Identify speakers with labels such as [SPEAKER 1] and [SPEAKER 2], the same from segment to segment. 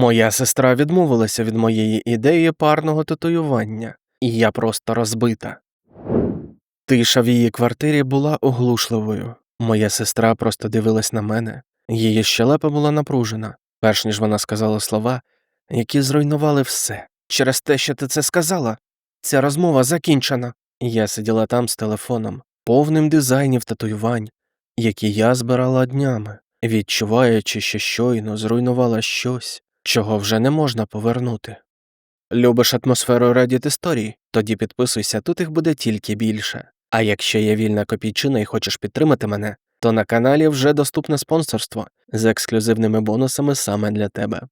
[SPEAKER 1] Моя сестра відмовилася від моєї ідеї парного татуювання, і я просто розбита. Тиша в її квартирі була оглушливою. Моя сестра просто дивилась на мене, її щелепа була напружена, перш ніж вона сказала слова, які зруйнували все. Через те, що ти це сказала, ця розмова закінчена. Я сиділа там з телефоном, повним дизайнів татуювань, які я збирала днями, відчуваючи, що щойно зруйнувала щось, чого вже не можна повернути. Любиш атмосферу Reddit історій? Тоді підписуйся, тут їх буде тільки більше. А якщо є вільна копійчина і хочеш підтримати мене, то на каналі вже доступне спонсорство з ексклюзивними бонусами саме для тебе.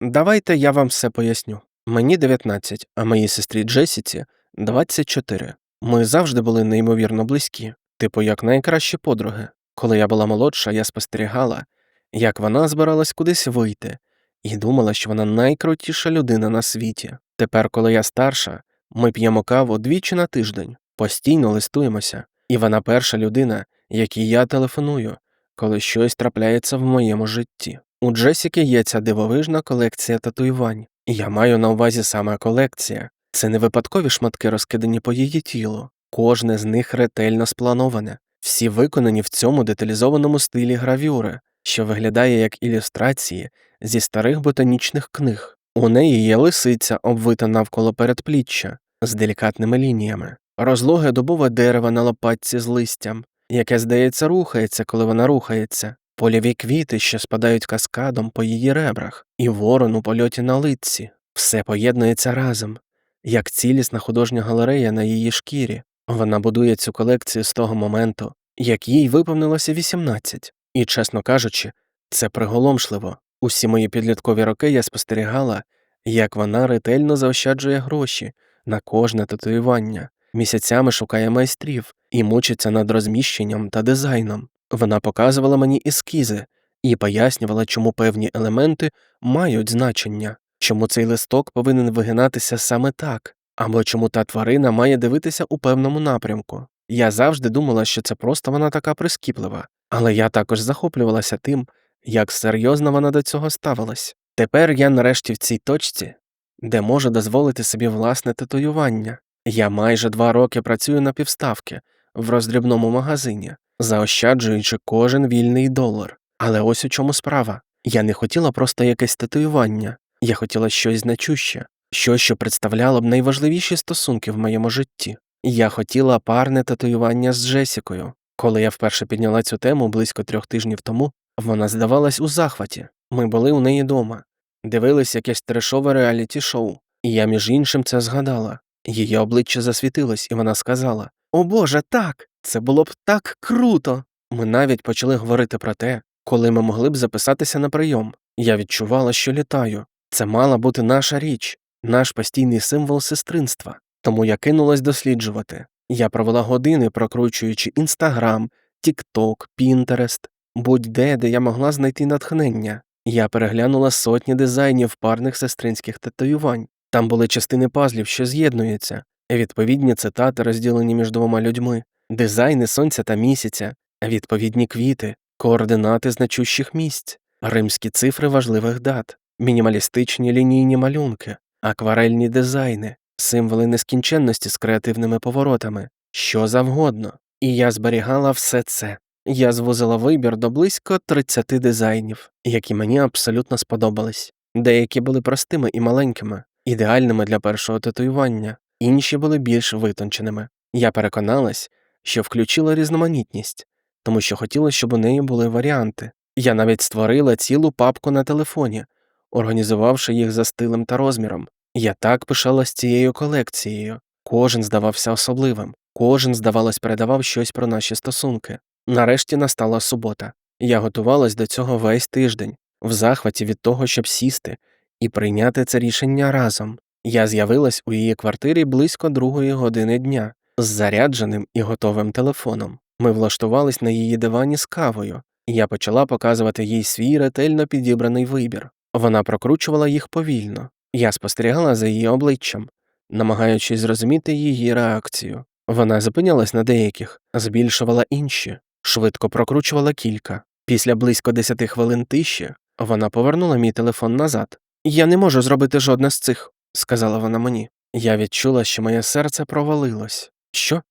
[SPEAKER 1] Давайте я вам все поясню. Мені 19, а моїй сестрі Джесіці 24. Ми завжди були неймовірно близькі, типу як найкращі подруги. Коли я була молодша, я спостерігала, як вона збиралась кудись вийти, і думала, що вона найкрутіша людина на світі. Тепер, коли я старша, ми п'ємо каву двічі на тиждень, постійно листуємося, і вона перша людина, якій я телефоную, коли щось трапляється в моєму житті. У Джесіки є ця дивовижна колекція татуювань, і я маю на увазі саме колекція. Це не випадкові шматки, розкидані по її тілу, кожне з них ретельно сплановане, всі виконані в цьому деталізованому стилі гравюри, що виглядає як ілюстрації зі старих ботанічних книг. У неї є лисиця, обвита навколо передпліччя, з делікатними лініями, розлоге дубове дерево на лопатці з листям, яке, здається, рухається, коли вона рухається, польові квіти, що спадають каскадом по її ребрах, і ворон у польоті на литці. Все поєднується разом, як цілісна художня галерея на її шкірі. Вона будує цю колекцію з того моменту, як їй виповнилося 18. І, чесно кажучи, це приголомшливо. Усі мої підліткові роки я спостерігала, як вона ретельно заощаджує гроші на кожне татуювання, місяцями шукає майстрів і мучиться над розміщенням та дизайном. Вона показувала мені ескізи і пояснювала, чому певні елементи мають значення, чому цей листок повинен вигинатися саме так, або чому та тварина має дивитися у певному напрямку. Я завжди думала, що це просто вона така прискіплива, але я також захоплювалася тим, як серйозно вона до цього ставилась. Тепер я нарешті в цій точці, де можу дозволити собі власне татуювання. Я майже два роки працюю на півставки в роздрібному магазині, заощаджуючи кожен вільний долар. Але ось у чому справа. Я не хотіла просто якесь татуювання, я хотіла щось значуще, щось, що представляло б найважливіші стосунки в моєму житті. Я хотіла парне татуювання з Джесікою. Коли я вперше підняла цю тему близько трьох тижнів тому, вона здавалась у захваті. Ми були у неї дома, дивились якесь трешове реаліті шоу, і я, між іншим, це згадала. Її обличчя засвітилось, і вона сказала О Боже, так! Це було б так круто. Ми навіть почали говорити про те, коли ми могли б записатися на прийом. Я відчувала, що літаю. Це мала бути наша річ, наш постійний символ сестринства. Тому я кинулась досліджувати. Я провела години, прокручуючи інстаграм, тікток, пінтерест, будь-де, де я могла знайти натхнення. Я переглянула сотні дизайнів парних сестринських татуювань. Там були частини пазлів, що з'єднуються, відповідні цитати, розділені між двома людьми, дизайни сонця та місяця, відповідні квіти, координати значущих місць, римські цифри важливих дат, мінімалістичні лінійні малюнки, акварельні дизайни, символи нескінченності з креативними поворотами, що завгодно. І я зберігала все це. Я звузила вибір до близько 30 дизайнів, які мені абсолютно сподобались. Деякі були простими і маленькими, ідеальними для першого татуювання, інші були більш витонченими. Я переконалась, що включила різноманітність, тому що хотіла, щоб у неї були варіанти. Я навіть створила цілу папку на телефоні, організувавши їх за стилем та розміром. Я так пишалась цією колекцією. Кожен здавався особливим, кожен, здавалось, передавав щось про наші стосунки. Нарешті настала субота. Я готувалась до цього весь тиждень, в захваті від того, щоб сісти і прийняти це рішення разом. Я з'явилась у її квартирі близько другої години дня з зарядженим і готовим телефоном. Ми влаштувались на її дивані з кавою, і я почала показувати їй свій ретельно підібраний вибір. Вона прокручувала їх повільно. Я спостерігала за її обличчям, намагаючись зрозуміти її реакцію. Вона зупинялась на деяких, збільшувала інші, швидко прокручувала кілька. Після близько десяти хвилин тиші вона повернула мій телефон назад Я не можу зробити жодне з цих, сказала вона мені. Я відчула, що моє серце провалилось. Що?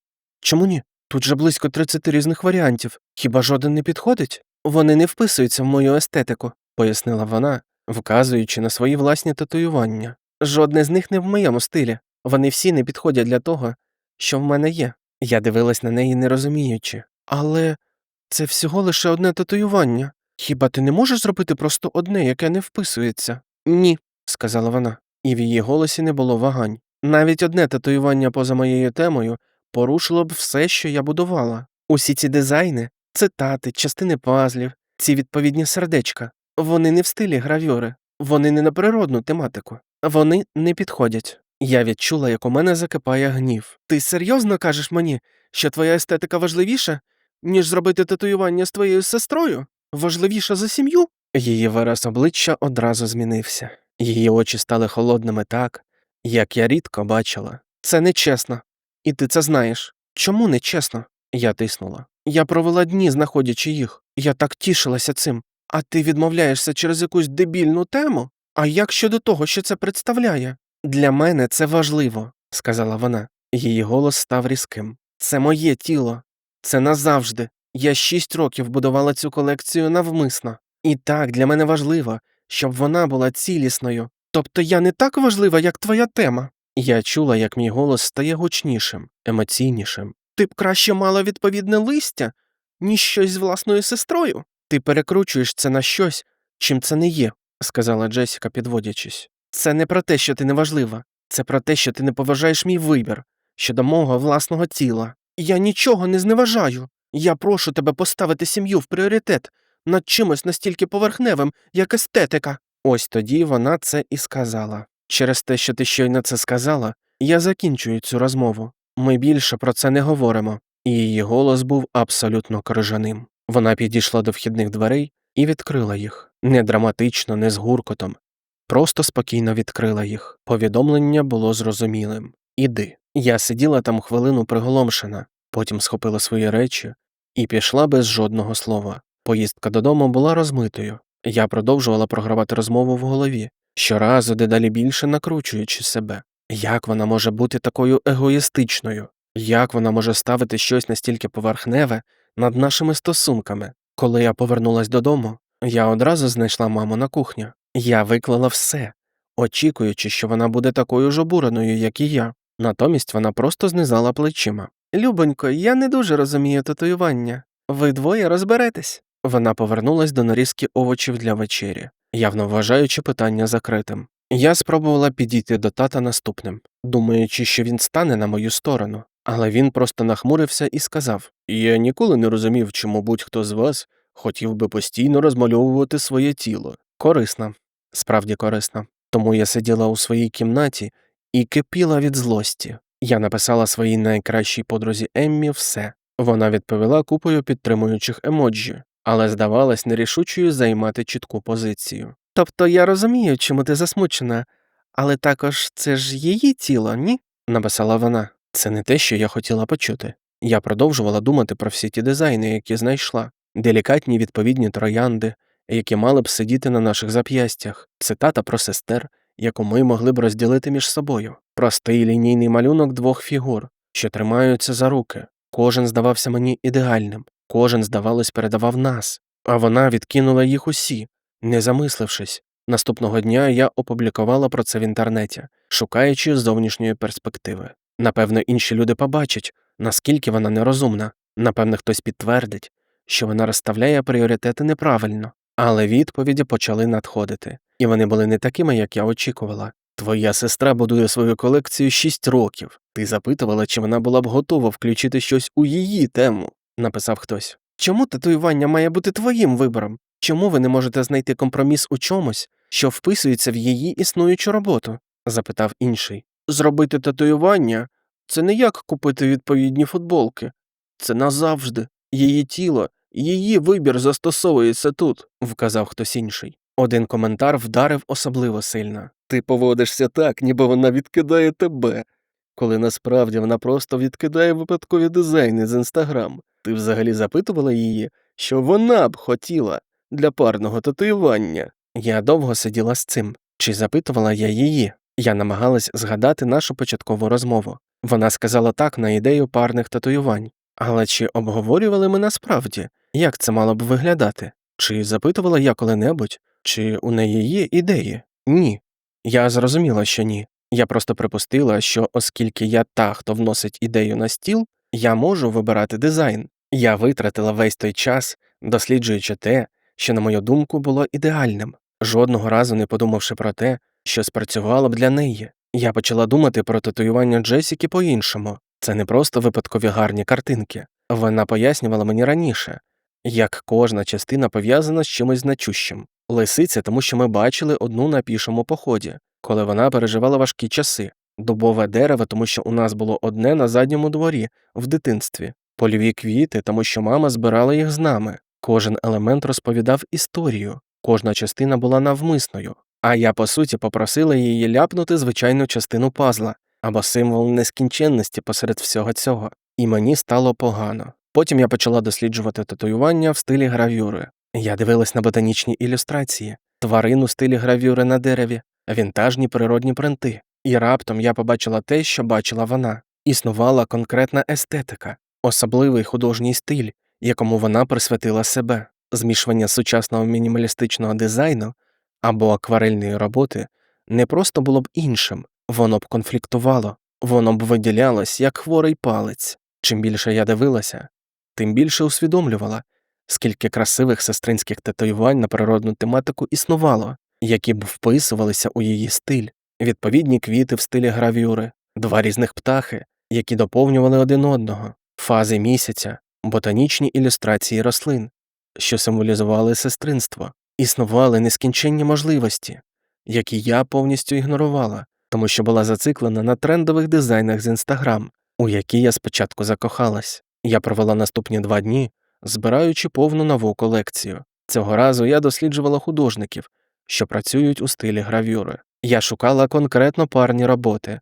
[SPEAKER 1] Чому ні? Тут же близько 30 різних варіантів. Хіба жоден не підходить? Вони не вписуються в мою естетику, пояснила вона, вказуючи на свої власні татуювання. Жодне з них не в моєму стилі. Вони всі не підходять для того, що в мене є. Я дивилась на неї, не розуміючи. Але це всього лише одне татуювання. Хіба ти не можеш зробити просто одне, яке не вписується? Ні, сказала вона, і в її голосі не було вагань. Навіть одне татуювання поза моєю темою порушило б все, що я будувала. Усі ці дизайни, цитати, частини пазлів, ці відповідні сердечка. Вони не в стилі гравюри, вони не на природну тематику, вони не підходять. Я відчула, як у мене закипає гнів. Ти серйозно кажеш мені, що твоя естетика важливіша, ніж зробити татуювання з твоєю сестрою? Важливіша за сім'ю? Її вираз обличчя одразу змінився. Її очі стали холодними так, як я рідко бачила. Це нечесно. І ти це знаєш. Чому нечесно? Я тиснула. Я провела дні, знаходячи їх. Я так тішилася цим. А ти відмовляєшся через якусь дебільну тему? А як щодо того, що це представляє? Для мене це важливо, сказала вона. Її голос став різким. Це моє тіло. Це назавжди. Я шість років будувала цю колекцію навмисно. І так, для мене важливо, щоб вона була цілісною. Тобто я не так важлива, як твоя тема. Я чула, як мій голос стає гучнішим, емоційнішим. Ти б краще мала відповідне листя, ніж щось з власною сестрою. Ти перекручуєш це на щось, чим це не є, сказала Джесіка, підводячись. Це не про те, що ти неважлива, це про те, що ти не поважаєш мій вибір щодо мого власного тіла. Я нічого не зневажаю. Я прошу тебе поставити сім'ю в пріоритет над чимось настільки поверхневим, як естетика. Ось тоді вона це і сказала. Через те, що ти щойно це сказала, я закінчую цю розмову. Ми більше про це не говоримо. І її голос був абсолютно крижаним. Вона підійшла до вхідних дверей і відкрила їх не драматично, не з гуркотом. Просто спокійно відкрила їх. Повідомлення було зрозумілим. Іди. Я сиділа там хвилину приголомшена, потім схопила свої речі і пішла без жодного слова. Поїздка додому була розмитою. Я продовжувала програвати розмову в голові, щоразу дедалі більше накручуючи себе. Як вона може бути такою егоїстичною? Як вона може ставити щось настільки поверхневе над нашими стосунками? Коли я повернулась додому, я одразу знайшла маму на кухню. Я виклала все, очікуючи, що вона буде такою ж обуреною, як і я. Натомість вона просто знизала плечима. Любонько, я не дуже розумію татуювання. Ви двоє розберетесь. Вона повернулась до нарізки овочів для вечері, явно вважаючи питання закритим. Я спробувала підійти до тата наступним, думаючи, що він стане на мою сторону, але він просто нахмурився і сказав Я ніколи не розумів, чому будь-хто з вас хотів би постійно розмальовувати своє тіло. Корисно, справді корисно. Тому я сиділа у своїй кімнаті і кипіла від злості. Я написала своїй найкращій подрузі Еммі все. Вона відповіла купою підтримуючих емоджі, але здавалась нерішучою займати чітку позицію. Тобто я розумію, чому ти засмучена, але також це ж її тіло, ні? написала вона. Це не те, що я хотіла почути. Я продовжувала думати про всі ті дизайни, які знайшла, делікатні відповідні троянди, які мали б сидіти на наших зап'ястях, цитата про сестер, яку ми могли б розділити між собою, простий лінійний малюнок двох фігур, що тримаються за руки. Кожен здавався мені ідеальним, кожен, здавалось, передавав нас, а вона відкинула їх усі, не замислившись. Наступного дня я опублікувала про це в інтернеті, шукаючи зовнішньої перспективи. Напевно, інші люди побачать, наскільки вона нерозумна, напевно, хтось підтвердить, що вона розставляє пріоритети неправильно, але відповіді почали надходити, і вони були не такими, як я очікувала. Твоя сестра будує свою колекцію шість років. Ти запитувала, чи вона була б готова включити щось у її тему, написав хтось. Чому татуювання має бути твоїм вибором? Чому ви не можете знайти компроміс у чомусь, що вписується в її існуючу роботу? запитав інший. Зробити татуювання це не як купити відповідні футболки, це назавжди. Її тіло, її вибір застосовується тут, вказав хтось інший. Один коментар вдарив особливо сильно. Ти поводишся так, ніби вона відкидає тебе, коли насправді вона просто відкидає випадкові дизайни з інстаграм. Ти взагалі запитувала її, що вона б хотіла для парного татуювання. Я довго сиділа з цим, Чи запитувала я її? Я намагалась згадати нашу початкову розмову. Вона сказала так на ідею парних татуювань. Але чи обговорювали ми насправді, як це мало б виглядати? Чи запитувала я коли-небудь, чи у неї є ідеї? Ні. Я зрозуміла, що ні. Я просто припустила, що оскільки я та, хто вносить ідею на стіл, я можу вибирати дизайн. Я витратила весь той час, досліджуючи те, що, на мою думку, було ідеальним, жодного разу не подумавши про те, що спрацювало б для неї. Я почала думати про татуювання Джесіки по-іншому. Це не просто випадкові гарні картинки. Вона пояснювала мені раніше, як кожна частина пов'язана з чимось значущим. Лисиця, тому що ми бачили одну на пішому поході, коли вона переживала важкі часи, дубове дерево, тому що у нас було одне на задньому дворі в дитинстві, польові квіти, тому що мама збирала їх з нами. Кожен елемент розповідав історію, кожна частина була навмисною, а я, по суті, попросила її ляпнути звичайну частину пазла або символ нескінченності посеред всього цього, і мені стало погано. Потім я почала досліджувати татуювання в стилі гравюри. Я дивилась на ботанічні ілюстрації, тварин у стилі гравюри на дереві, вінтажні природні принти, і раптом я побачила те, що бачила вона. Існувала конкретна естетика, особливий художній стиль, якому вона присвятила себе, змішування сучасного мінімалістичного дизайну або акварельної роботи не просто було б іншим, воно б конфліктувало, воно б виділялось як хворий палець. Чим більше я дивилася, тим більше усвідомлювала, скільки красивих сестринських татуювань на природну тематику існувало, які б вписувалися у її стиль, відповідні квіти в стилі гравюри, два різних птахи, які доповнювали один одного, фази місяця, ботанічні ілюстрації рослин, що символізували сестринство, існували нескінченні можливості, які я повністю ігнорувала, тому що була зациклена на трендових дизайнах з інстаграм, у які я спочатку закохалась. Я провела наступні два дні, збираючи повну нову колекцію. Цього разу я досліджувала художників, що працюють у стилі гравюри. Я шукала конкретно парні роботи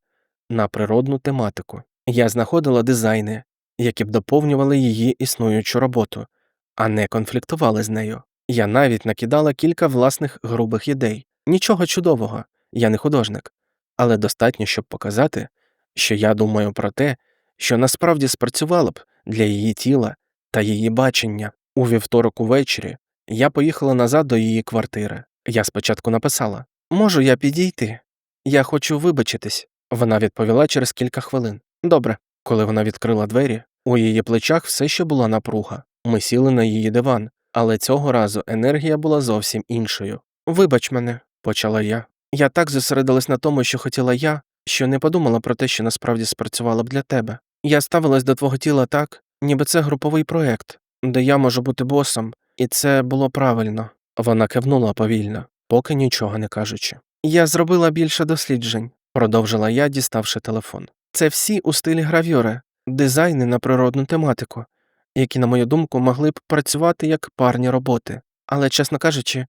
[SPEAKER 1] на природну тематику. Я знаходила дизайни, які б доповнювали її існуючу роботу, а не конфліктували з нею. Я навіть накидала кілька власних грубих ідей. Нічого чудового, я не художник, але достатньо, щоб показати, що я думаю про те, що насправді спрацювало б для її тіла та її бачення. У вівторок увечері я поїхала назад до її квартири. Я спочатку написала Можу я підійти? Я хочу вибачитись. Вона відповіла через кілька хвилин. Добре. Коли вона відкрила двері, у її плечах все ще була напруга. Ми сіли на її диван, але цього разу енергія була зовсім іншою. Вибач мене, почала я. Я так зосередилась на тому, що хотіла я, що не подумала про те, що насправді спрацювало б для тебе. Я ставилась до твого тіла так, ніби це груповий проект, де я можу бути босом, і це було правильно. Вона кивнула повільно, поки нічого не кажучи. Я зробила більше досліджень, продовжила я, діставши телефон. Це всі у стилі гравюри, дизайни на природну тематику, які, на мою думку, могли б працювати як парні роботи. Але, чесно кажучи,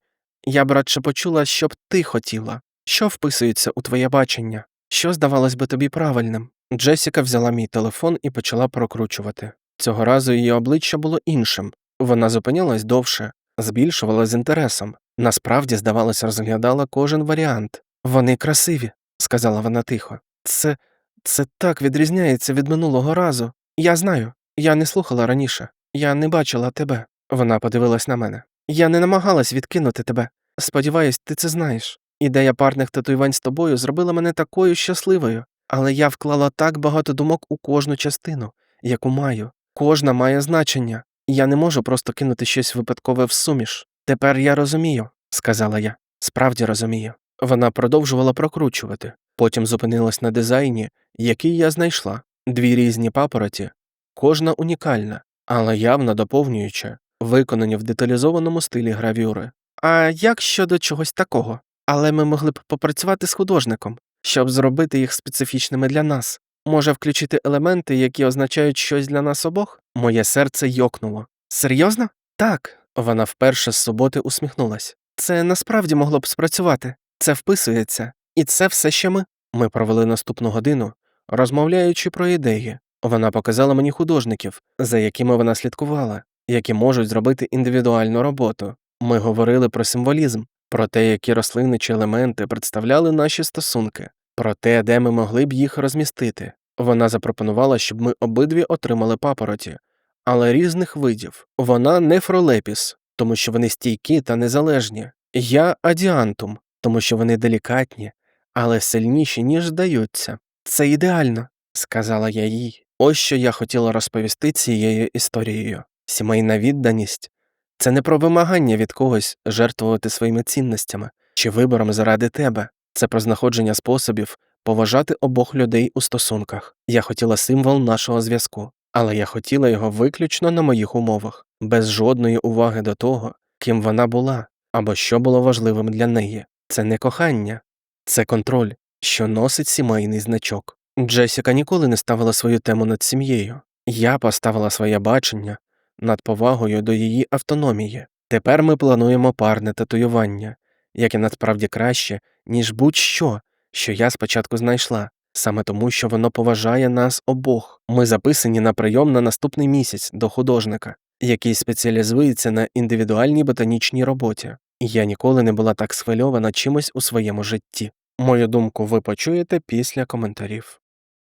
[SPEAKER 1] я б радше почула, що б ти хотіла, що вписується у твоє бачення, що здавалось би тобі правильним. Джесіка взяла мій телефон і почала прокручувати. Цього разу її обличчя було іншим. Вона зупинялась довше, збільшувала з інтересом. Насправді, здавалося, розглядала кожен варіант. Вони красиві, сказала вона тихо. Це це так відрізняється від минулого разу. Я знаю, я не слухала раніше, я не бачила тебе. Вона подивилась на мене. Я не намагалась відкинути тебе. Сподіваюсь, ти це знаєш. Ідея парних татуювань з тобою зробила мене такою щасливою, але я вклала так багато думок у кожну частину, яку маю. Кожна має значення, я не можу просто кинути щось випадкове в суміш. Тепер я розумію, сказала я. Справді розумію. Вона продовжувала прокручувати, потім зупинилась на дизайні, який я знайшла дві різні папороті, кожна унікальна, але явно доповнююча, виконані в деталізованому стилі гравюри. А як щодо чогось такого? Але ми могли б попрацювати з художником, щоб зробити їх специфічними для нас. Може включити елементи, які означають щось для нас обох? Моє серце йокнуло. Серйозно? Так. Вона вперше з суботи усміхнулась. Це насправді могло б спрацювати. Це вписується. І це все ще ми. Ми провели наступну годину, розмовляючи про ідеї. Вона показала мені художників, за якими вона слідкувала, які можуть зробити індивідуальну роботу. Ми говорили про символізм, про те, які рослини чи елементи представляли наші стосунки, про те, де ми могли б їх розмістити. Вона запропонувала, щоб ми обидві отримали папороті, але різних видів. Вона не фролепіс, тому що вони стійкі та незалежні. Я адіантум, тому що вони делікатні, але сильніші, ніж здаються. Це ідеально, сказала я їй. Ось що я хотіла розповісти цією історією. Сімейна відданість це не про вимагання від когось жертвувати своїми цінностями чи вибором заради тебе, це про знаходження способів поважати обох людей у стосунках. Я хотіла символ нашого зв'язку, але я хотіла його виключно на моїх умовах, без жодної уваги до того, ким вона була або що було важливим для неї. Це не кохання, це контроль, що носить сімейний значок. Джесіка ніколи не ставила свою тему над сім'єю. Я поставила своє бачення над повагою до її автономії. Тепер ми плануємо парне татуювання, яке насправді краще, ніж будь-що, що я спочатку знайшла, саме тому, що воно поважає нас обох. Ми записані на прийом на наступний місяць до художника, який спеціалізується на індивідуальній ботанічній роботі. Я ніколи не була так схвильована чимось у своєму житті. Мою думку ви почуєте після коментарів.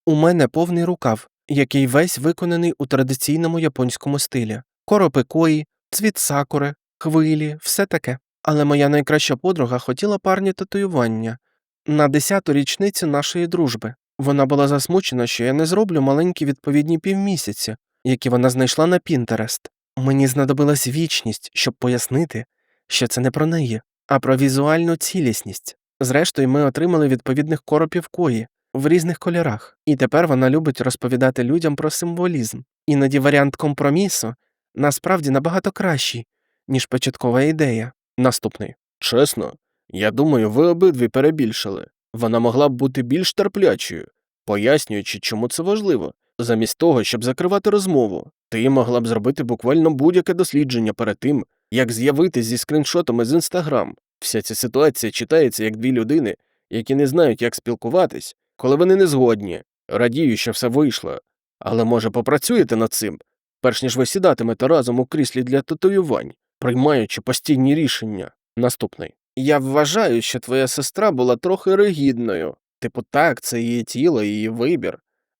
[SPEAKER 1] У мене повний рукав, який весь виконаний у традиційному японському стилі. Коропи кої, цвіт сакури, хвилі, все таке. Але моя найкраща подруга хотіла парні татуювання на десяту річницю нашої дружби. Вона була засмучена, що я не зроблю маленькі відповідні півмісяці, які вона знайшла на Пінтерест. Мені знадобилась вічність, щоб пояснити, що це не про неї, а про візуальну цілісність. Зрештою, ми отримали відповідних коропів кої в різних кольорах, і тепер вона любить розповідати людям про символізм. Іноді варіант компромісу насправді набагато кращий, ніж початкова ідея. Наступний. Чесно, я думаю, ви обидві перебільшили. Вона могла б бути більш терплячою, пояснюючи, чому це важливо. Замість того, щоб закривати розмову, ти могла б зробити буквально будь-яке дослідження перед тим, як з'явитись зі скріншотами з інстаграм. Вся ця ситуація читається як дві людини, які не знають, як спілкуватись, коли вони не згодні. Радію, що все вийшло. Але, може, попрацюєте над цим, перш ніж ви сідатимете разом у кріслі для татуювань, приймаючи постійні рішення. Наступний. Я вважаю, що твоя сестра була трохи ригідною. Типу, так, це її тіло, її вибір.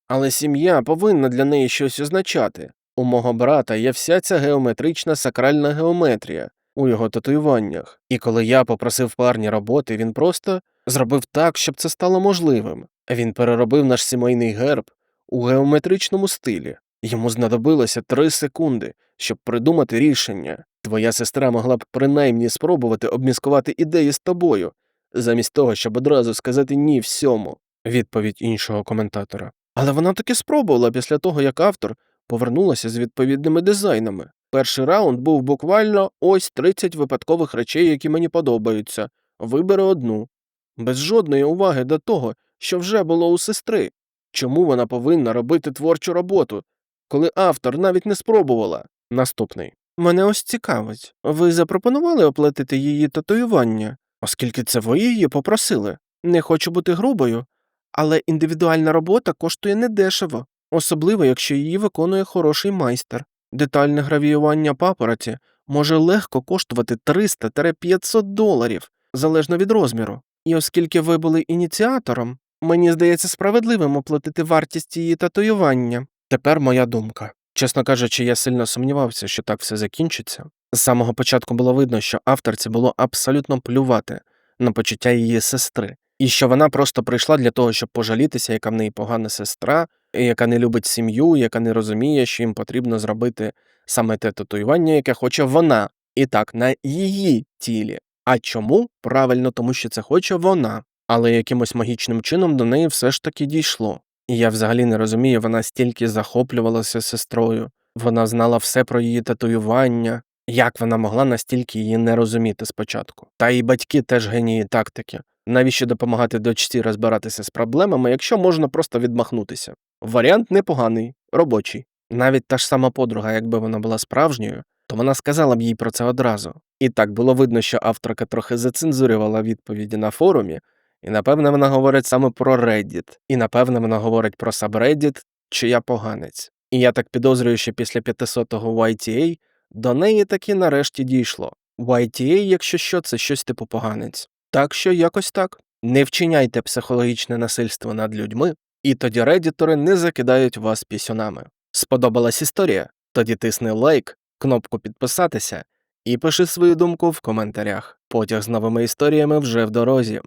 [SPEAKER 1] Але сім'я повинна для неї щось означати. У мого брата є вся ця геометрична сакральна геометрія у його татуюваннях. І коли я попросив парні роботи, він просто зробив так, щоб це стало можливим. Він переробив наш сімейний герб у геометричному стилі. Йому знадобилося три секунди, щоб придумати рішення. Твоя сестра могла б принаймні спробувати обміскувати ідеї з тобою, замість того, щоб одразу сказати ні всьому. Відповідь іншого коментатора. Але вона таки спробувала після того, як автор повернулася з відповідними дизайнами. Перший раунд був буквально ось 30 випадкових речей, які мені подобаються. Вибери одну. Без жодної уваги до того, що вже було у сестри. Чому вона повинна робити творчу роботу, коли автор навіть не спробувала? Наступний. Мене ось цікавить. Ви запропонували оплатити її татуювання, оскільки це ви її попросили. Не хочу бути грубою, але індивідуальна робота коштує недешево, особливо якщо її виконує хороший майстер. Детальне гравіювання папороті може легко коштувати 300-500 доларів, залежно від розміру. І оскільки ви були ініціатором, мені здається справедливим оплатити вартість її татуювання. Тепер моя думка. Чесно кажучи, я сильно сумнівався, що так все закінчиться. З самого початку було видно, що авторці було абсолютно плювати на почуття її сестри, і що вона просто прийшла для того, щоб пожалітися, яка в неї погана сестра, яка не любить сім'ю, яка не розуміє, що їм потрібно зробити саме те татуювання, яке хоче вона, і так, на її тілі. А чому? Правильно, тому що це хоче вона, але якимось магічним чином до неї все ж таки дійшло. І я взагалі не розумію, вона стільки захоплювалася сестрою, вона знала все про її татуювання, як вона могла настільки її не розуміти спочатку. Та і батьки теж генії тактики. Навіщо допомагати дочці розбиратися з проблемами, якщо можна просто відмахнутися? Варіант непоганий, робочий. Навіть та ж сама подруга, якби вона була справжньою, то вона сказала б їй про це одразу. І так було видно, що авторка трохи зацензурювала відповіді на форумі, і напевне вона говорить саме про Reddit, і напевне вона говорить про Subreddit, чи я поганець. І я так підозрюю, що після 500-го YTA до неї таки нарешті дійшло. YTA, якщо що, це щось типу поганець. Так що якось так. Не вчиняйте психологічне насильство над людьми, і тоді реддітори не закидають вас пісюнами. Сподобалась історія? Тоді тисни лайк, кнопку підписатися і пиши свою думку в коментарях. Потяг з новими історіями вже в дорозі.